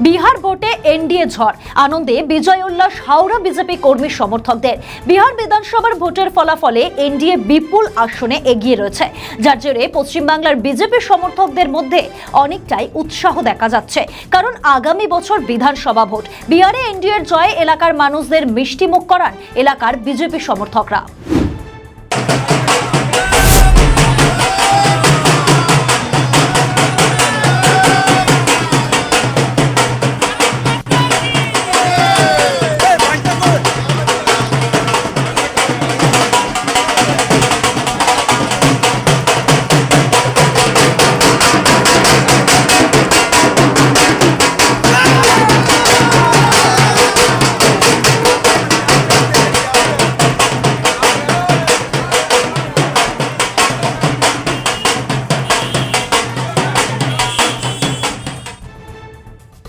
বিহার ভোটে এনডিএ ঝড়। আনন্দে বিজয় উল্লাস হাওড়া বিজেপি কর্মী সমর্থকদের। বিহার বিধানসভার ভোটের ফলাফলে এনডিএ বিপুল আসনে এগিয়ে রয়েছে। যার জেরে পশ্চিমবাংলার বিজেপি সমর্থকদের মধ্যে অনেকটাই উৎসাহ দেখা যাচ্ছে। কারণ আগামী বছর বিধানসভা ভোট। বিহারে এনডিএর জয়ে এলাকার মানুষদের মিষ্টিমুখ করান এলাকার বিজেপি সমর্থকরা।